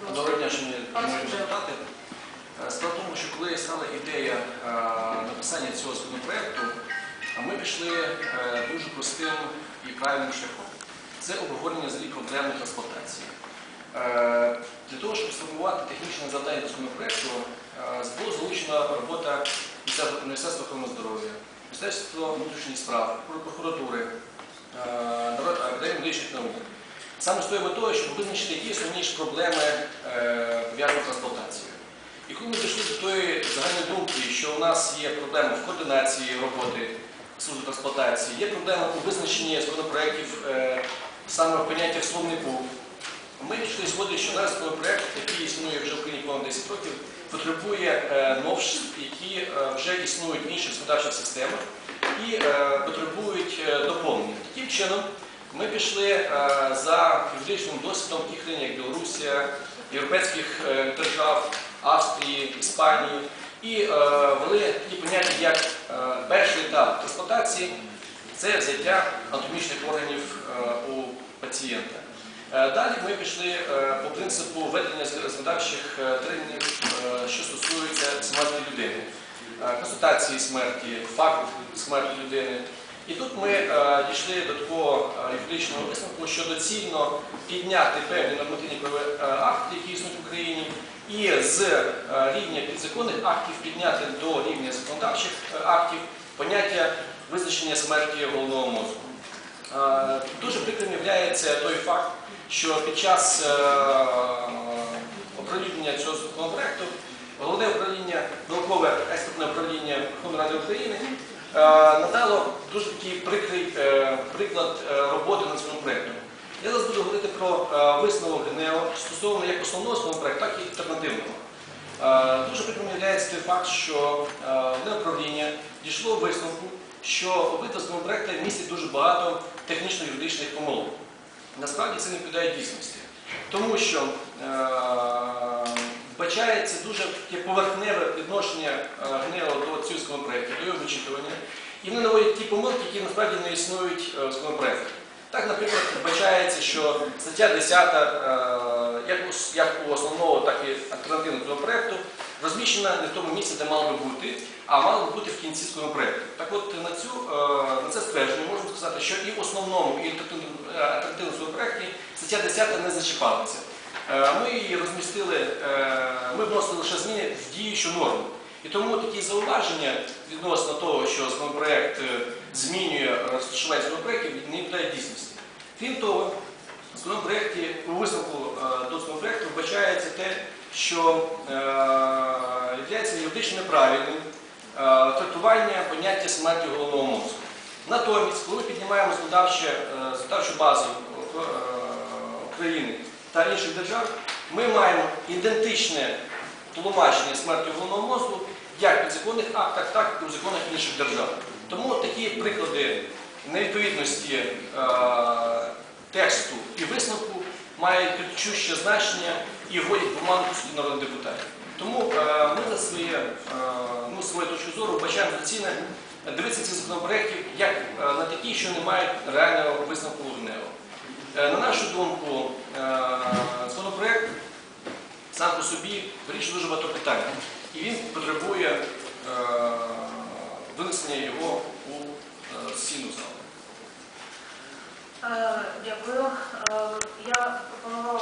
Доброго дня, шановні депутати. Е, Справа в тому, що коли стала ідея е, написання цього законопроекту, ми пішли е, дуже простим і правильним шляхом. Це обговорення взагалі проблеми трансплантації. Е, Для того, щоб сформувати технічне завдання до законопроекту, було залучена робота Міністерства- охорони здоров'я, Міністерства внутрішніх справ, прокуратури, Академії медичних наук. Саме з тою метою, щоб визначити, які основні проблеми е, пов'язані з трансплантацією. І коли ми дійшли до тої загальної думки, що у нас є проблема в координації роботи служби трансплантації, є проблема у визначенні законопроєктів е, саме в словнику, ми дійшли згоди, що наш законопроєкт, який існує вже в Україні понад 10 років, потребує е, новшеств, які вже існують в інших законодавчих системах і потребують доповнення. Таким чином, ми пішли е, за юридичним досвідом таких країн, як Білорусія, європейських е, держав, Австрії, Іспанії, і е, ввели такі поняття, як перший етап трансплантації це взяття анатомічних органів у пацієнта. Далі ми пішли по принципу введення законодавчих термінів, що стосуються смерті людини, констатації смерті, факт смерті людини. І тут ми е, дійшли до такого е, юридичного висновку, що доцільно підняти певні нормативні е, акти, які існують в Україні, і з рівня підзаконних актів підняти до рівня законодавчих актів поняття визначення смерті головного мозку. Дуже прикрим є той факт, що під час надало дуже такий прикрий е, приклад е, роботи над законопроектом. Я зараз буду говорити про е, висновок ГНЕО стосовно як основного законопроекту, так і альтернативного. Е, Дуже прикрим той факт, що е, головне управління дійшло висновку, що обидва законопроекти містять дуже багато технічно-юридичних помилок. Насправді це не відповідає дійсності, тому що вбачається дуже таке поверхневе відношення е, ГНЕО до цього законопроекту, до його вичитування, і вони наводять ті помилки, які насправді не існують е, в законопроекті. Так, наприклад, вбачається, що стаття 10, е, як, у- основного, так і альтернативного законопроекту, розміщена не в тому місці, де мала би бути, а мала би бути в кінці законопроекту. Так от на, це ствердження можна сказати, що і в основному, і в альтернативному законопроекті стаття 10 не зачіпалася. Е, Ми її розмістили, е, ми вносили лише зміни в діючу норму. І тому такі зауваження відносно того, що законопроект е, змінює розташування законопроектів, не відповідає дійсності. Крім того, у висновку до законопроекту вбачається те, що є юридично неправильним трактування поняття смерті головного мозку. Натомість, коли ми піднімаємо законодавчу базу України та інших держав, ми маємо ідентичне тлумачення смерті головного мозку як в підзаконних актах, так і в законах інших держав. Тому такі приклади невідповідності е, тексту і висновку мають кричуще значення і вводять в оману суді народних депутатів. Тому е, ми за своє, е, ну, свою точку зору вбачаємо за дивитися ці законопроекти як е, на такі, що не мають реального висновку ГНЕО. Е, На нашу думку, е, законопроект сам по собі вирішує дуже багато питань, і він потребує е, винесення його у сесійну залу. Дякую. Я пропонувала